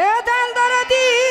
এ দাল দরদি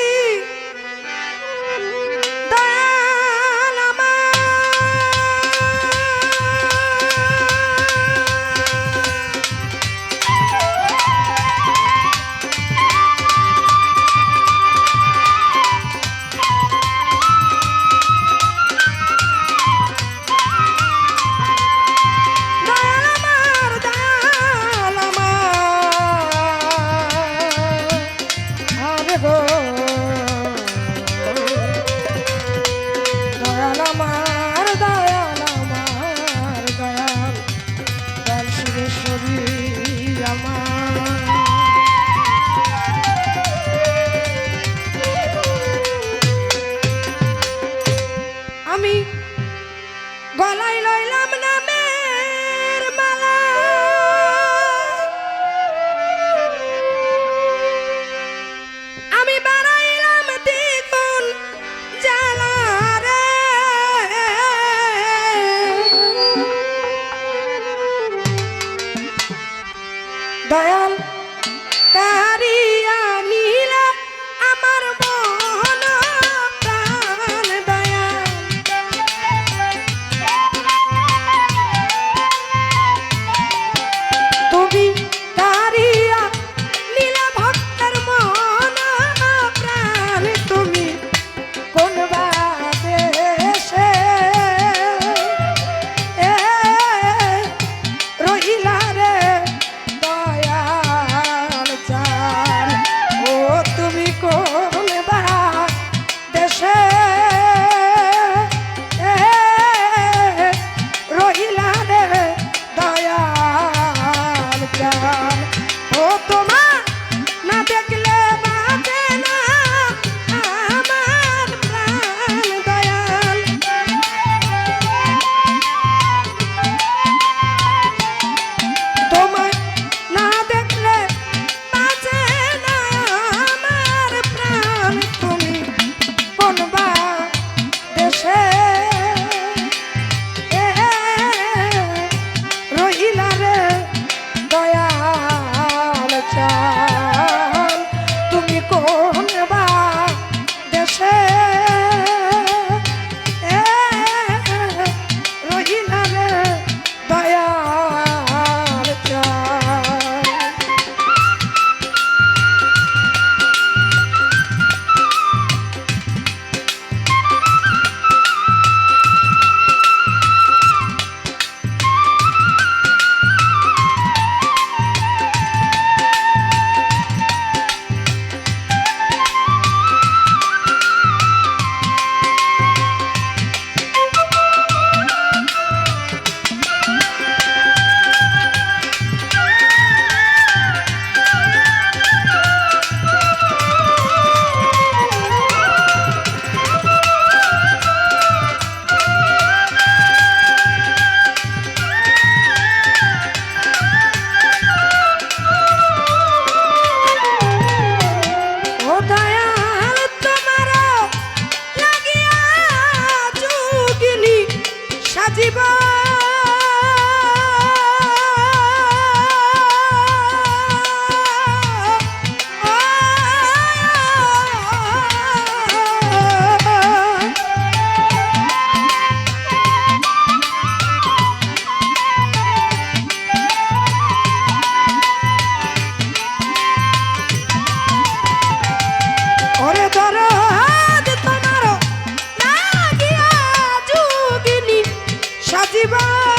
জীবন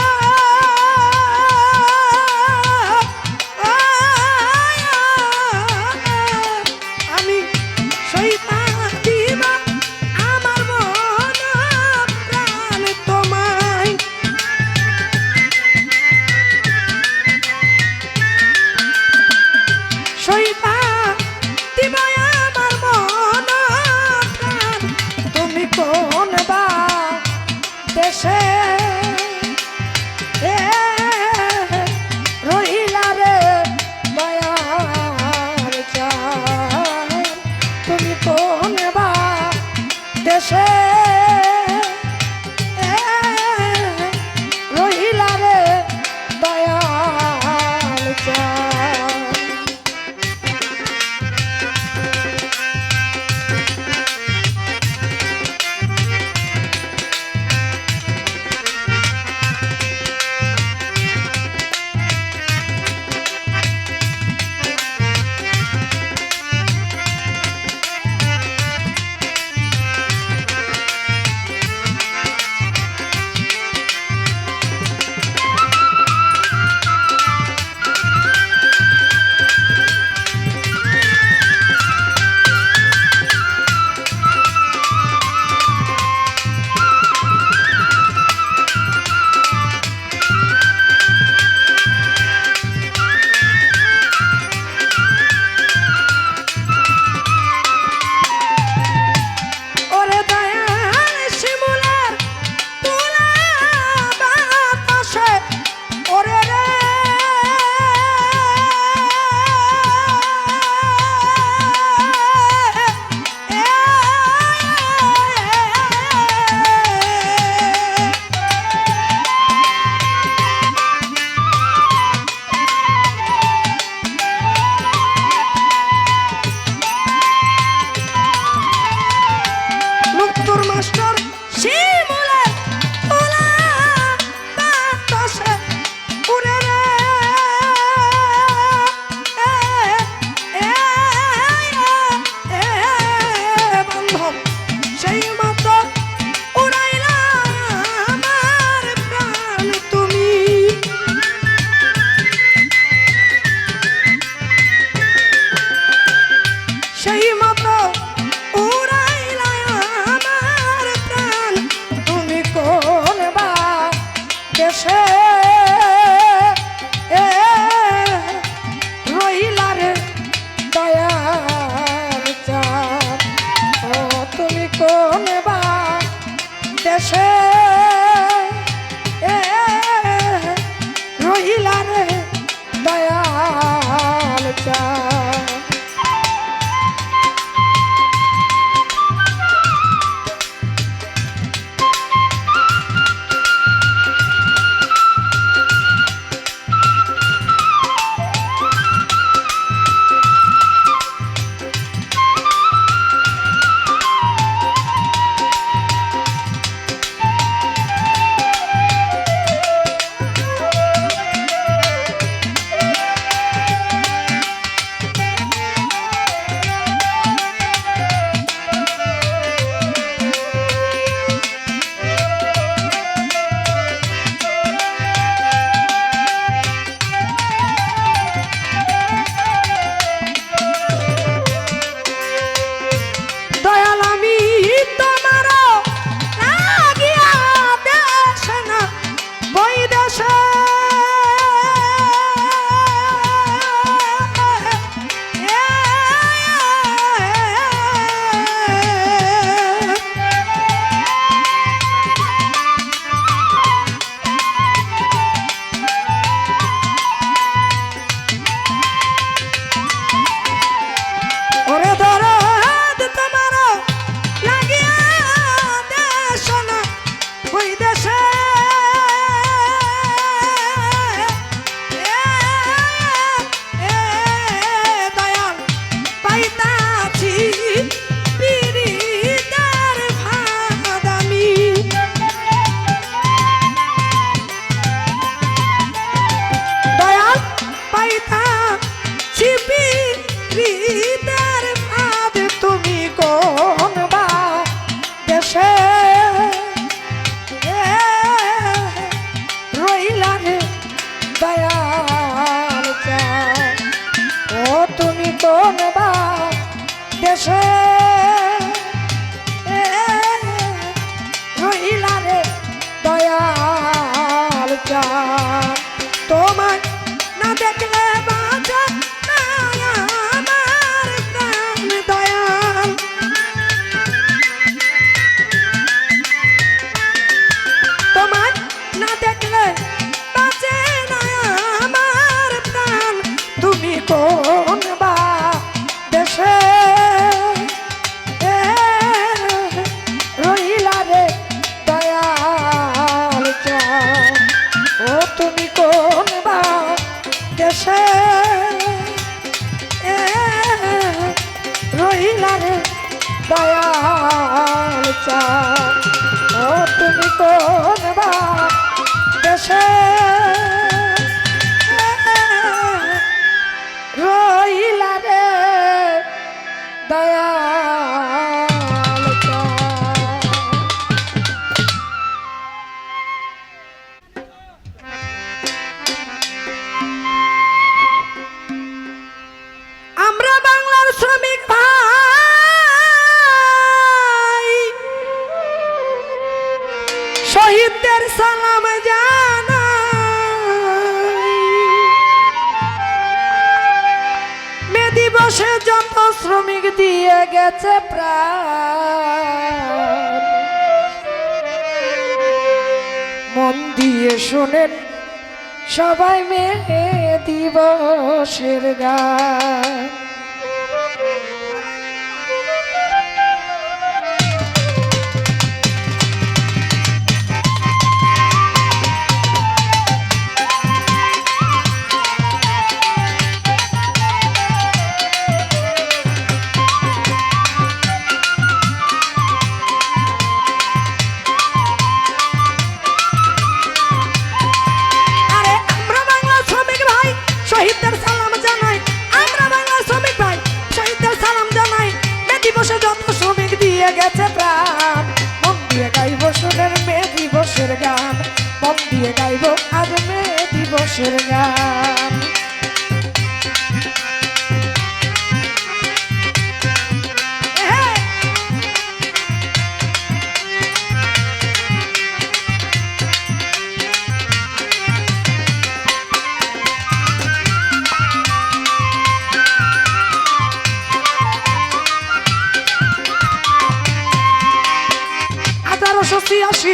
আশা। 感谢 শ্রমিক দিয়ে গেছে প্রাণ। মন দিয়ে শোনেন সবাই মেয়ে দিবসের গান।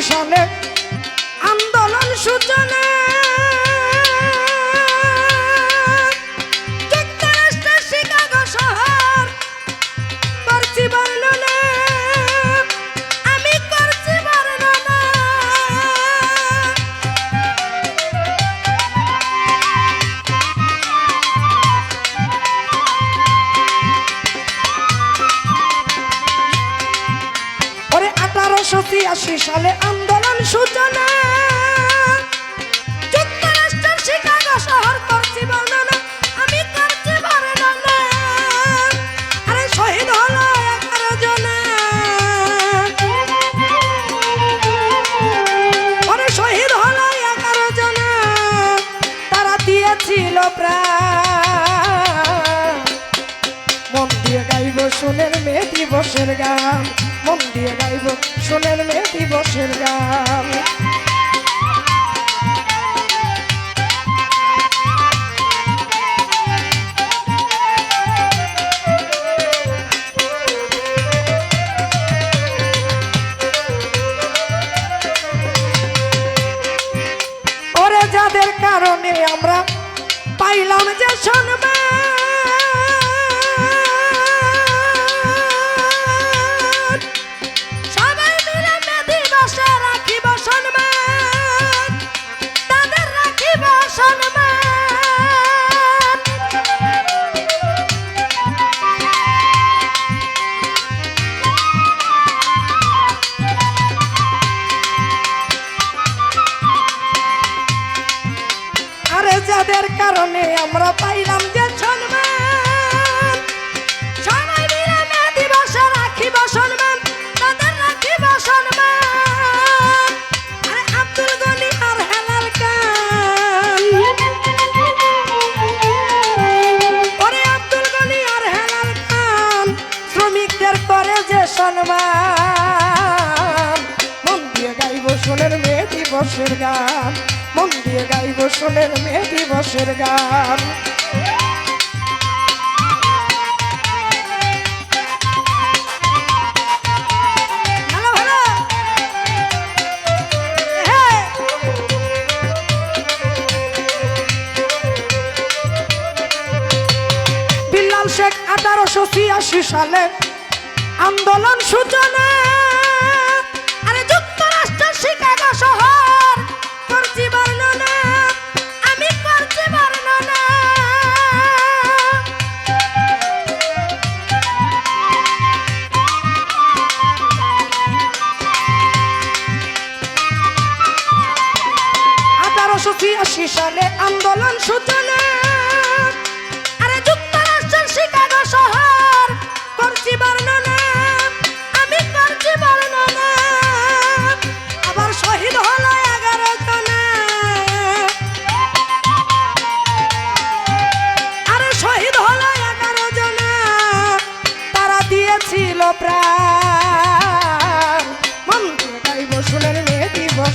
ছিয়াশি প্রাণ। মন দিয়ে গাইব সোনের মেয়ে দিবসের গান। মন দিয়ে গাইব সোনের মেয়ে দিবসের গান। যাদের কারণে আমরা পাইলাম যে সম্মান। যাদের কারণে আমরা পাইলাম যে সম্মান। সবাই মিলে মে দিবস রাখিব সম্মান, তাদের রাখিব মন দিয়ে গাইব সোনের মেয়ে দিবসের গান। সোনের মেয়ে দিবসের গান। হ্যাঁ। শেখ আঠারোশো ছিয়াশি সালে আন্দোলন সূচনা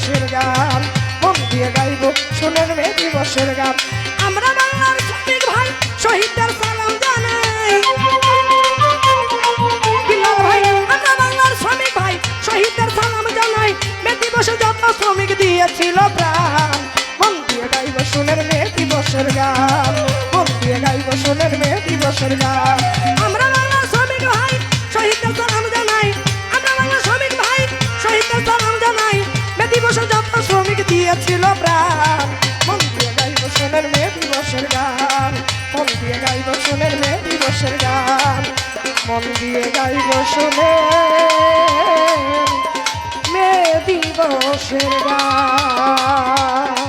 দিবসের গান, মন দিয়ে গাইব সোনের মেয়ে দিবসের গান। আমরা বাংলার শ্রমিক ভাই, শহীদদের সালাম জানাই। বিলাল আমরা বাংলার শ্রমিক ভাই, শহীদদের মে প্রাণ, মন দিয়ে গাইব সোনের মেয়ে দিবসের গান। মন দিয়ে গাইব দিবসের গান। আমরা শ্রমিক ভাই দিয়েছিল প্রাণ। মন দিয়ে গাইব সোনের মেয়ে দিবসের গান। মন দিয়ে গাইব সোনের মেয়ে দিবসের গান। মন দিয়ে গাইব সোনের মেয়ে দিবসের গান।